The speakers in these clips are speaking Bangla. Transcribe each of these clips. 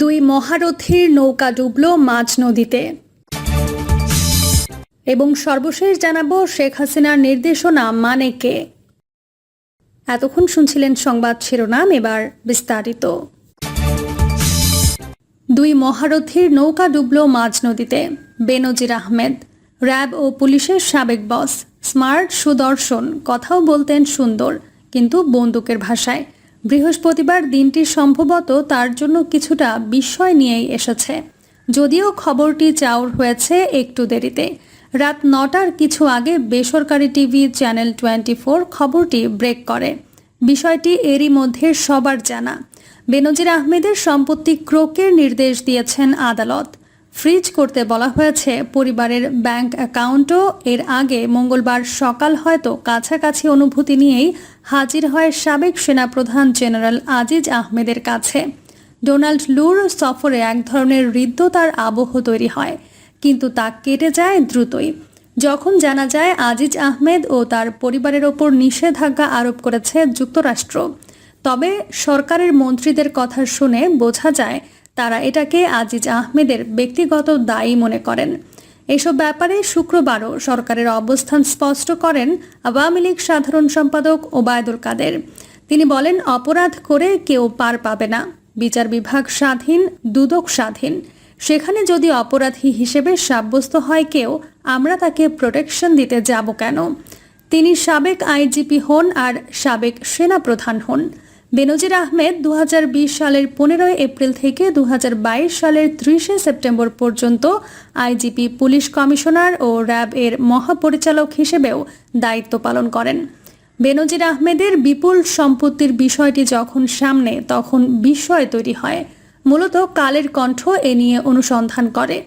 দুই মহারথীর নৌকা ডুবল মাঝ নদীতে। এবং সর্বশেষ জানাব শেখ হাসিনার নির্দেশনা মানে কে? এতক্ষণ শুনছিলেন সংবাদ শিরোনাম, এবার বিস্তারিত। দুই মহারথীর নৌকা ডুবল মাঝ নদীতে। বেনজির আহমেদ, র্যাব ও পুলিশের সাবেক বস, স্মার্ট সুদর্শন, কথাও বলতেন সুন্দর, কিন্তু বন্দুকের ভাষায়। বৃহস্পতিবার দিনটি সম্ভবত তার জন্য কিছুটা বিস্ময় নিয়েই এসেছে। যদিও খবরটি চাউর হয়েছে একটু দেরিতে। রাত নটার কিছু আগে বেসরকারি টিভি চ্যানেল টোয়েন্টি খবরটি ব্রেক করে। বিষয়টি এরই মধ্যে সবার জানা। বেনজির আহমেদের সম্পত্তি ক্রোকের নির্দেশ দিয়েছেন আদালত। ফ্রিজ করতে বলা হয়েছে, পরিবারের ব্যাংক অ্যাকাউন্টও এর আগে মঙ্গলবার সকাল হয়তো কাছাকাছি অনুভূতি নিয়েই হাজির হয় সাবেক সেনাপ্রধান জেনারেল আজিজ আহমেদের কাছে। ডোনাল্ড লুর সফরে এক ধরনের হৃদ্যতার আবহ তৈরি হয়, কিন্তু তা কেটে যায় দ্রুতই। যখন জানা যায় আজিজ আহমেদ ও তার পরিবারের ওপর নিষেধাজ্ঞা আরোপ করেছে যুক্তরাষ্ট্র, তবে সরকারের মন্ত্রীদের কথা শুনে বোঝা যায় তারা এটাকে আজিজ আহমেদের ব্যক্তিগত দায়ী মনে করেন। এসব ব্যাপারে শুক্রবারও সরকারের অবস্থান স্পষ্ট করেন আওয়ামী লীগ সাধারণ সম্পাদক ওবায়দুল কাদের। তিনি বলেন, অপরাধ করে কেউ পার পাবে না। বিচার বিভাগ স্বাধীন, দুদক স্বাধীন। সেখানে যদি অপরাধী হিসেবে সাব্যস্ত হয় কেউ, আমরা তাকে প্রোটেকশন দিতে যাব কেন? তিনি সাবেক আইজিপি হন আর সাবেক সেনাপ্রধান হন। বেনজির আহমেদ দু হাজার বিশ সালের পনেরোই এপ্রিল থেকে দু হাজার বাইশ সালের ত্রিশে সেপ্টেম্বর পর্যন্ত আইজিপি পুলিশ কমিশনার ও র্যাব এর মহাপরিচালক হিসেবেও দায়িত্ব পালন করেন। বেনজির আহমেদের বিপুল সম্পত্তির বিষয়টি যখন সামনে, তখন বিস্ময় তৈরি হয়। মূলত কালের কণ্ঠ এ নিয়ে অনুসন্ধান করে।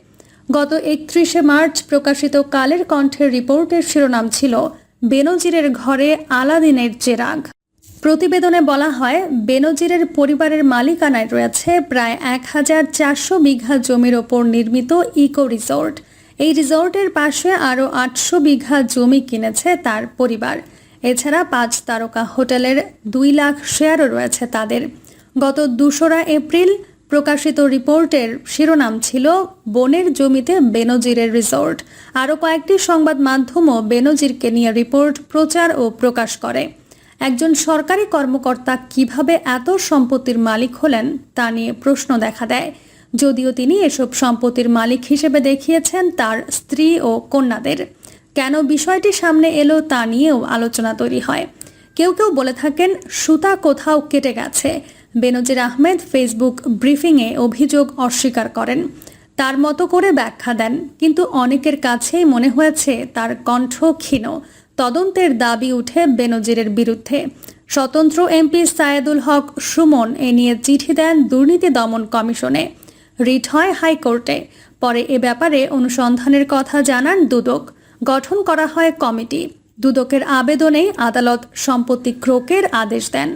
গত একত্রিশে মার্চ প্রকাশিত কালের কণ্ঠের রিপোর্টের শিরোনাম ছিল, বেনজিরের ঘরে আলাদিনের চেরাগ। প্রতিবেদনে বলা হয়, বেনজিরের পরিবারের মালিকানায় রয়েছে প্রায় এক হাজার চারশো বিঘা জমির ওপর নির্মিত ইকো রিসোর্ট। এই রিসোর্টের পাশে আরও আটশো বিঘা জমি কিনেছে তার পরিবার। এছাড়া পাঁচ তারকা হোটেলের দুই লাখ শেয়ারও রয়েছে তাদের। গত দুশোরা এপ্রিল প্রকাশিত রিপোর্টের শিরোনাম ছিল, বনের জমিতে বেনজিরের রিসোর্ট। আরও কয়েকটি সংবাদ মাধ্যমও বেনজিরকে নিয়ে রিপোর্ট, প্রচার ও প্রকাশ করে। একজন সরকারি কর্মকর্তা কীভাবে এত সম্পত্তির মালিক হলেন তা নিয়ে প্রশ্ন দেখা দেয়। যদিও তিনি এসব সম্পত্তির মালিক হিসেবে দেখিয়েছেন তার স্ত্রী ও কন্যাদের। কেন বিষয়টি সামনে এলো তা নিয়েও আলোচনা তৈরি হয়। কেউ কেউ বলে থাকেন, সুতা কোথাও কেটে গেছে। বেনজির আহমেদ ফেসবুক ব্রিফিংয়ে অভিযোগ অস্বীকার করেন। তার মতো করে ব্যাখ্যা দেন, কিন্তু অনেকের কাছেই মনে হয়েছে তার কণ্ঠ ক্ষীণ। তদন্তের দাবি উঠে বেনজিরের বিরুদ্ধে। স্বতন্ত্র এমপি সায়েদুল হক সুমন এ নিয়ে চিঠি দেন দুর্নীতি দমন কমিশনে। রিট হয় হাইকোর্টে। পরে এ ব্যাপারে অনুসন্ধানের কথা জানান দুদক। গঠন করা হয় কমিটি। দুদকের আবেদনে আদালত সম্পত্তি ক্রোকের আদেশ দেন।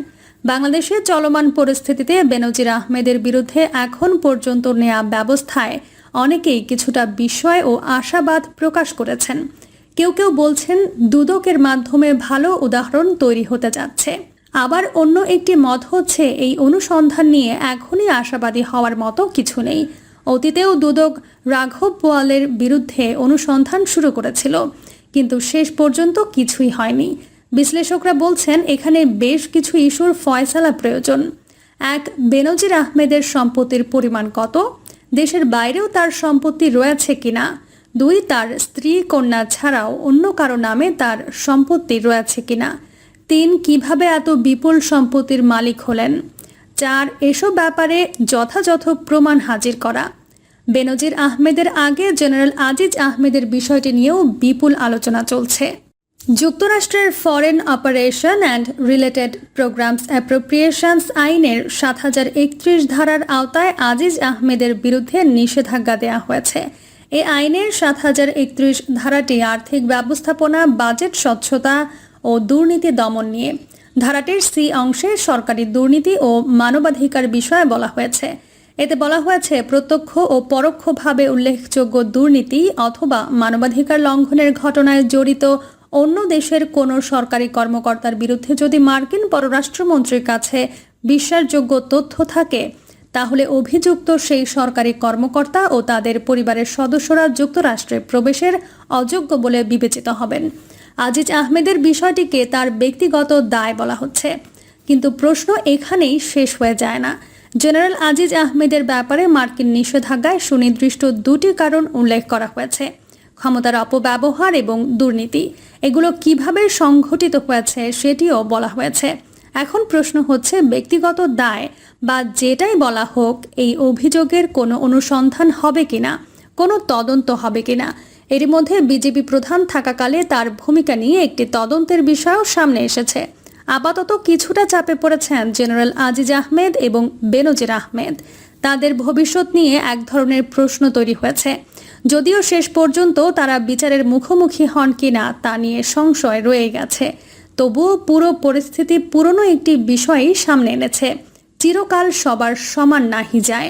বাংলাদেশে চলমান পরিস্থিতিতে বেনজির আহমেদের বিরুদ্ধে এখন পর্যন্ত নেয়া ব্যবস্থায় অনেকেই কিছুটা বিস্ময় ও আশাবাদ প্রকাশ করেছেন। কেউ কেউ বলছেন দুদকের মাধ্যমে ভালো উদাহরণ তৈরি হতে যাচ্ছে। আবার অন্য একটি মত হচ্ছে, এই অনুসন্ধান নিয়ে এখনই আশাবাদী হওয়ার মতো কিছু নেই। অতীতেও দুদক রাঘব বোয়ালের বিরুদ্ধে অনুসন্ধান শুরু করেছিল, কিন্তু শেষ পর্যন্ত কিছুই হয়নি। বিশ্লেষকরা বলছেন, এখানে বেশ কিছু ইস্যুর ফয়সালা প্রয়োজন। এক, বেনজির আহমেদের সম্পত্তির পরিমাণ কত? দেশের বাইরেও তার সম্পত্তি রয়েছে কিনা? দুই তার স্ত্রী কন্যা ছাড়াও অন্য কারও নামে তার সম্পত্তি রয়েছে কিনা? তিন, কীভাবে এত বিপুল সম্পত্তির মালিক হলেন? চার, এসব ব্যাপারে যথাযথ প্রমাণ হাজির করা। বেনজির আহমেদের আগে জেনারেল আজিজ আহমেদের বিষয়টি নিয়েও বিপুল আলোচনা চলছে। যুক্তরাষ্ট্রের foreign operation and related programmes appropriations আইনের সাত হাজার একত্রিশ ধারার আওতায় আজিজ আহমেদের বিরুদ্ধে নিষেধাজ্ঞা দেওয়া হয়েছে। এই আইনের সাত হাজার একত্রিশ ধারাটি আর্থিক ব্যবস্থাপনা, বাজেট স্বচ্ছতা ও দুর্নীতি দমন নিয়ে। ধারাটির সি অংশে সরকারি দুর্নীতি ও মানবাধিকার বিষয়ে বলা হয়েছে। এতে বলা হয়েছে, প্রত্যক্ষ ও পরোক্ষভাবে উল্লেখযোগ্য দুর্নীতি অথবা মানবাধিকার লঙ্ঘনের ঘটনায় জড়িত অন্য দেশের কোনো সরকারি কর্মকর্তার বিরুদ্ধে যদি মার্কিন পররাষ্ট্রমন্ত্রীর কাছে বিশ্বাসযোগ্য তথ্য থাকে তাহলে অভিযুক্ত সেই সরকারি কর্মকর্তা ও তাদের পরিবারের সদস্যরা যুক্তরাষ্ট্রে প্রবেশের অযোগ্য বলে বিবেচিত হবেন। আজিজ আহমেদের বিষয়টিকে তার ব্যক্তিগত দায় বলা হচ্ছে। কিন্তু প্রশ্ন এখানেই শেষ হয়ে যায় না। জেনারেল আজিজ আহমেদের ব্যাপারে মার্কিন নিষেধাজ্ঞায় সুনির্দিষ্ট দুটি কারণ উল্লেখ করা হয়েছে। ক্ষমতার অপব্যবহার এবং দুর্নীতি, এগুলো কীভাবে সংঘটিত হয়েছে সেটিও বলা হয়েছে। এখন প্রশ্ন হচ্ছে ব্যক্তিগত দায় বা যেটাই বলা হোক, এই অভিযোগের কোনো অনুসন্ধান হবে কিনা, কোনো তদন্ত হবে কিনা এর মধ্যে বিজেপি প্রধান থাকাকালে তার ভূমিকা নিয়ে একটি তদন্তের বিষয়ও সামনে এসেছে। আপাতত কিছুটা চাপে পড়েছেন জেনারেল আজিজ আহমেদ এবং বেনজির আহমেদ। তাদের ভবিষ্যৎ নিয়ে এক ধরনের প্রশ্ন তৈরি হয়েছে। যদিও শেষ পর্যন্ত তারা বিচারের মুখোমুখি হন কিনা তা নিয়ে সংশয় রয়ে গেছে। তবুও পুরো পরিস্থিতি পুরনো একটি বিষয়ই সামনে এনেছে। চিরকাল সবার সমান নাহি যায়।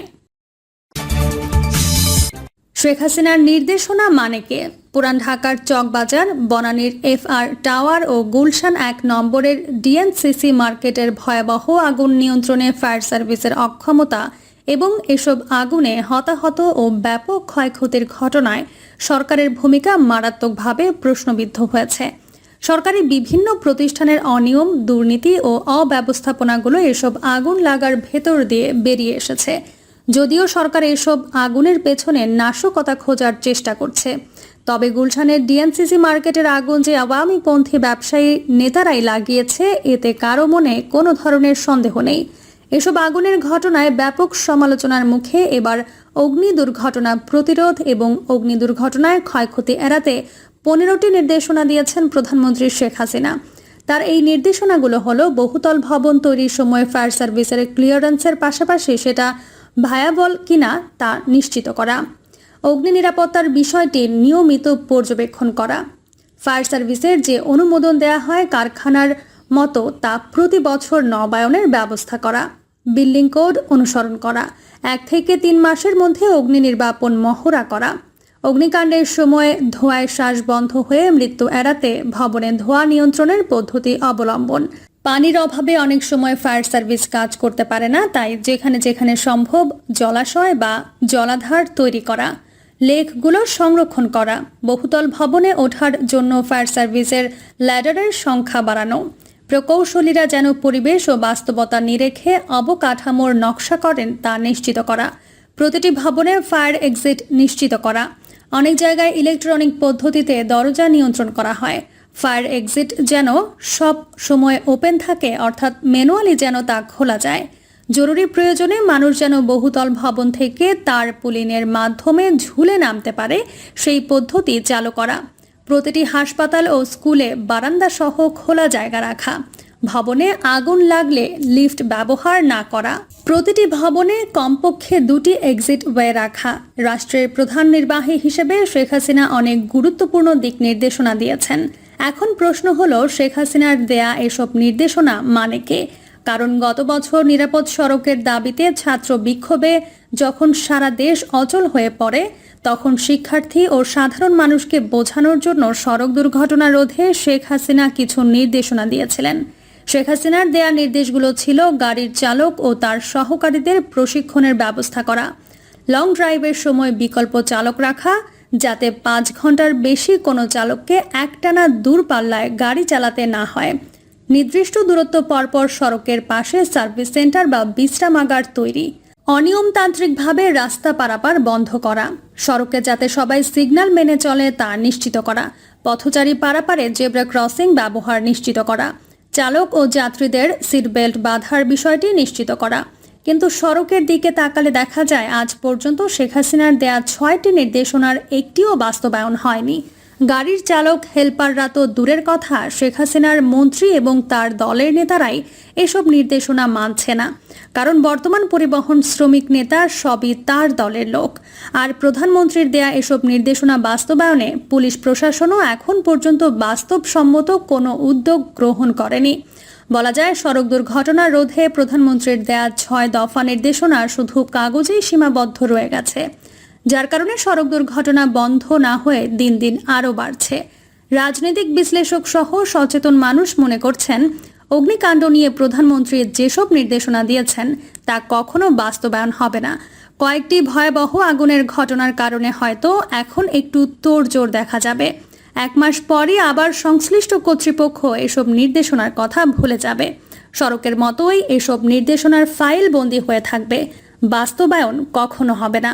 শেখ হাসিনার নির্দেশনা মানে কে? পুরান ঢাকার চকবাজার, বনানীর এফআর টাওয়ার ও গুলশান এক নম্বরের ডিএনসিসি মার্কেটের ভয়াবহ আগুন নিয়ন্ত্রণে ফায়ার সার্ভিসের অক্ষমতা এবং এসব আগুনে হতাহত ও ব্যাপক ক্ষয়ক্ষতির ঘটনায় সরকারের ভূমিকা মারাত্মকভাবে প্রশ্নবিদ্ধ হয়েছে। সরকারি বিভিন্ন প্রতিষ্ঠানের অনিয়ম, দুর্নীতি ও অব্যবস্থাপনাগুলো এসব আগুন লাগার ভেতর দিয়ে বেরিয়ে এসেছে। যদিও সরকার এসব আগুনের পেছনে নাশকতা খোঁজার চেষ্টা করছে। তবে গুলশানের ডিএনসিসি মার্কেটের আগুন যে আওয়ামীপন্থী ব্যবসায়ী নেতারাই লাগিয়েছে, এতে কারও মনে কোনো ধরনের সন্দেহ নেই। এসব আগুনের ঘটনায় ব্যাপক সমালোচনার মুখে এবার অগ্নি দুর্ঘটনা প্রতিরোধ এবং অগ্নি দুর্ঘটনায় ক্ষয়ক্ষতি এড়াতে পনেরোটি নির্দেশনা দিয়েছেন প্রধানমন্ত্রী শেখ হাসিনা। তার এই নির্দেশনাগুলো হলো বহুতল ভবন তৈরির সময় ফায়ার সার্ভিসের ক্লিয়ারেন্সের পাশাপাশি সেটা ভায়াবল কিনা তা নিশ্চিত করা। অগ্নি নিরাপত্তার বিষয়টি নিয়মিত পর্যবেক্ষণ করা। ফায়ার সার্ভিসের যে অনুমোদন দেয়া হয় কারখানার মতো তা প্রতি বছর নবায়নের ব্যবস্থা করা। বিল্ডিং কোড অনুসরণ করা। এক থেকে তিন মাসের মধ্যে অগ্নি নির্বাপন মহড়া করা। অগ্নিকাণ্ডের সময় ধোঁয়ায় শ্বাস বন্ধ হয়ে মৃত্যু এড়াতে ভবনে ধোঁয়া নিয়ন্ত্রণের পদ্ধতি অবলম্বন। পানির অভাবে অনেক সময় ফায়ার সার্ভিস কাজ করতে পারে না, তাই যেখানে যেখানে সম্ভব জলাশয় বা জলাধার তৈরি করা, লেকগুলো সংরক্ষণ করা, বহুতল ভবনে ওঠার জন্য ফায়ার সার্ভিসের ল্যাডারের সংখ্যা বাড়ানো। প্রকৌশলীরা যেন পরিবেশ ও বাস্তবতা নিরেখে অবকাঠামোর নকশা করেন তা নিশ্চিত করা, প্রতিটি ভবনে ফায়ার এক্সিট নিশ্চিত করা অনেক জায়গায় ইলেকট্রনিক পদ্ধতিতে দরজা নিয়ন্ত্রণ করা হয়। ফায়ার এক্সিট যেন সব সময় ওপেন থাকে, অর্থাৎ ম্যানুয়ালি যেন তা খোলা যায়। জরুরি প্রয়োজনে মানুষ যেন বহুতল ভবন থেকে তার পুলিনের মাধ্যমে ঝুলে নামতে পারে, সেই পদ্ধতি চালু করা। প্রতিটি হাসপাতাল ও স্কুলে বারান্দা সহ খোলা জায়গা রাখা। ভবনে আগুন লাগলে লিফট ব্যবহার না করা, প্রতিটি ভবনে কমপক্ষে দুটি এক্সিট ওয়ে রাখা। রাষ্ট্রের প্রধান নির্বাহী হিসেবে শেখ হাসিনা অনেক গুরুত্বপূর্ণ দিক নির্দেশনা দিয়েছেন। এখন প্রশ্ন হলো, শেখ হাসিনার দেয়া এসব নির্দেশনা মানে কে? কারণ গত বছর নিরাপদ সড়কের দাবিতে ছাত্র বিক্ষোভে যখন সারা দেশ অচল হয়ে পড়ে, তখন শিক্ষার্থী ও সাধারণ মানুষকে বোঝানোর জন্য সড়ক দুর্ঘটনা রোধে শেখ হাসিনা কিছু নির্দেশনা দিয়েছিলেন। শেখ হাসিনার দেয়া নির্দেশগুলো ছিল গাড়ির চালক ও তার সহকারীদের প্রশিক্ষণের ব্যবস্থা করা লং ড্রাইভের সময় বিকল্প চালক রাখা, যাতে পাঁচ ঘণ্টার বেশি কোনো চালককে একটানা দূরপাল্লায় গাড়ি চালাতে না হয়। নির্দিষ্ট দূরত্ব পরপর সড়কের পাশে সার্ভিস সেন্টার বা বিশ্রামাগার তৈরি। অনিয়মতান্ত্রিকভাবে রাস্তা পারাপার বন্ধ করা, সড়কে যাতে সবাই সিগন্যাল মেনে চলে তা নিশ্চিত করা, পথচারী পারাপারে জেব্রা ক্রসিং ব্যবহার নিশ্চিত করা চালক ও যাত্রীদের সিট বেল্ট বাঁধার বিষয়টি নিশ্চিত করা। কিন্তু সড়কের দিকে তাকালে দেখা যায়, আজ পর্যন্ত শেখ হাসিনার দেয়া ছয়টি নির্দেশনার একটিও বাস্তবায়ন হয়নি। গাড়ির চালক, হেল্পাররা তো দূরের কথা। শেখ হাসিনার মন্ত্রী এবং তার দলের নেতারাই এসব নির্দেশনা মানছে না। কারণ বর্তমান পরিবহন শ্রমিক নেতা সবই তার দলের লোক। আর প্রধানমন্ত্রীর দেয়া এসব নির্দেশনা বাস্তবায়নে পুলিশ প্রশাসনও এখন পর্যন্ত বাস্তবসম্মত কোনো উদ্যোগ গ্রহণ করেনি। বলা যায়, সড়ক দুর্ঘটনা রোধে প্রধানমন্ত্রীর দেয়া ছয় দফা নির্দেশনা শুধু কাগজেই সীমাবদ্ধ রয়ে গেছে। যার কারণে সড়ক দুর্ঘটনা বন্ধ না হয়ে দিন দিন আরও বাড়ছে। রাজনৈতিক বিশ্লেষক সহ সচেতন মানুষ মনে করছেন, অগ্নিকাণ্ড নিয়ে প্রধানমন্ত্রী যেসব নির্দেশনা দিয়েছেন, তা কখনো বাস্তবায়ন হবে না। কয়েকটি ভয়াবহ আগুনের ঘটনার কারণে হয়তো এখন একটু তোড়জোড় দেখা যাবে। এক মাস পরই আবার সংশ্লিষ্ট কর্তৃপক্ষ এসব নির্দেশনার কথা ভুলে যাবে। সড়কের মতোই এসব নির্দেশনার ফাইল বন্দী হয়ে থাকবে। বাস্তবায়ন কখনো হবে না।